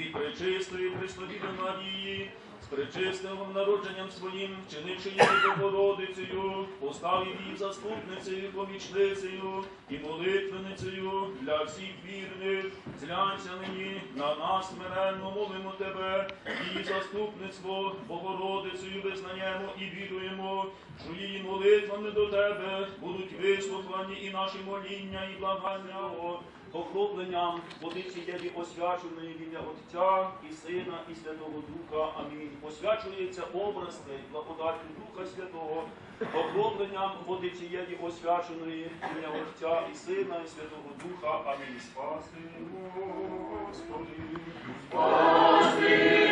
від пречистої Пресновіди Марії, з пречистим народженням своїм, вчинивши її Богородицею, поставив її заступницею, помічницею і молитвеницею для всіх вірних. Зглянься нині на нас смиренно молимо тебе, її заступництво Богородицею визнаємо і віруємо, що її молитвами до тебе будуть вислухані і наші моління, і благання. О, Похопленням водиці єві освяченої в Отця і Сина, і Святого Духа. Амінь. Освячується образ благодаттю Духа Святого. Похопленням водиці єві освяченої в ім'я Отця і Сина, і Святого Духа. Амінь. Спаси, Господи. в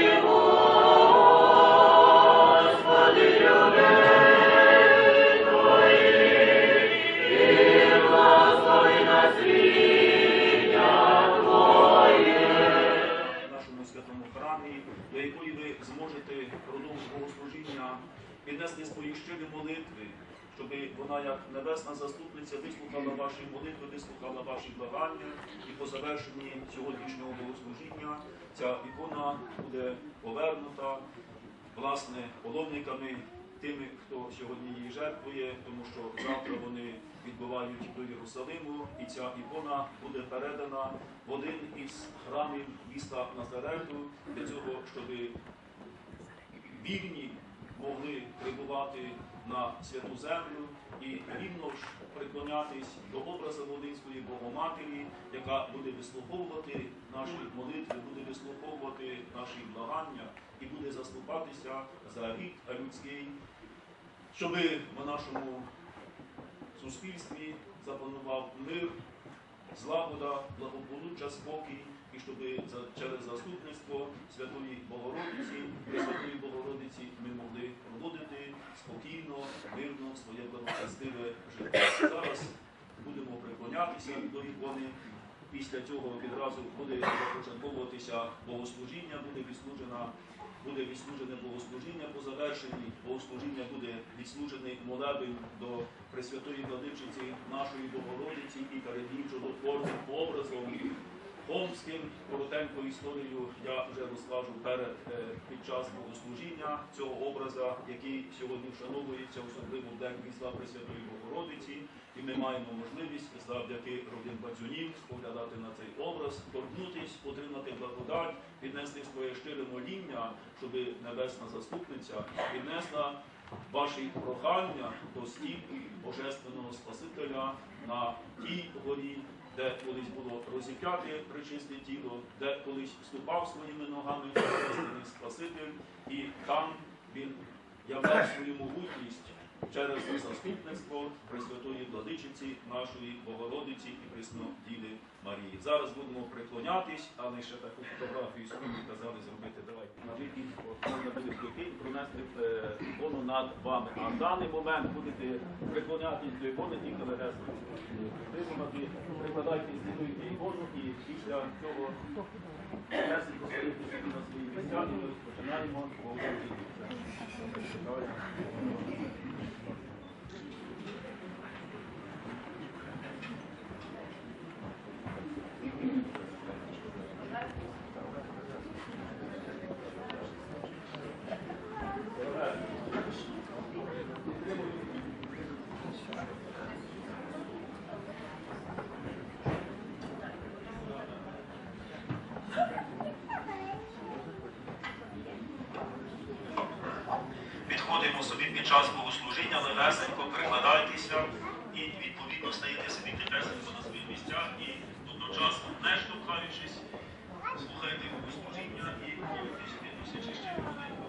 зможете продовж богослужіння піднести свої щирі молитви, щоб вона, як небесна заступниця, вислухала ваші молитви, вислухала ваші благання, і по завершенні сьогоднішнього богослужіння ця ікона буде повернута власне половниками, тими, хто сьогодні її жертвує, тому що завтра вони відбувають до Єрусалиму, і ця ікона буде передана в один із храмів міста Назарету для цього, щоб вірні могли прибувати на святу землю і рівно ж приклонятись до образу Волинської Богоматері, яка буде вислуховувати наші молитви, буде вислуховувати наші благання і буде заступатися за рід людський, щоб в нашому суспільстві запанував мир, злагода, благополуччя, спокій, і щоб через заступництво Святої Богородиці, Пресвятої Богородиці ми могли проводити спокійно, мирно своє благочестиве життя. Зараз будемо приклонятися до ікони. Після цього відразу буде започатковуватися богослужіння, буде відслужена буде відслужене богослужіння по завершенні. Богослужіння буде відслужений молебень до Пресвятої Владичиці нашої Богородиці і перед її чудотворним образом. Омським коротеньку історію я вже розкажу перед е, під час богослужіння цього образа, який сьогодні вшановується, особливо в день Різдва Пресвятої Богородиці. І ми маємо можливість завдяки родин бадзюнів споглядати на цей образ, торкнутись, отримати благодать, піднести своє щире моління, щоб небесна заступниця піднесла ваші прохання до стіп Божественного Спасителя на тій горі, де колись було розіп'яте причисте тіло, де колись вступав своїми ногами Спаситель, і там він являв свою могутність через заступництво Пресвятої Владичиці нашої Богородиці і Преснодіви Марії. Зараз будемо приклонятись, але ще таку фотографію собі казали зробити. Давайте можна буде прикинь, пронести е, ікону над вами. А в даний момент будете приклонятись до ікони тільки легесно. Прикладати, прикладайте слідуйте ікону і після цього легесенько ставите собі на свої місця і розпочинаємо богослужіння. Підходимо собі під час богослужіння, легесенько прикладайтеся і відповідно стаєте собі тепесенько на своїх місцях і одночасно не штовхаючись, слухайте богослужіння і молитесь, відносячи ще молитву.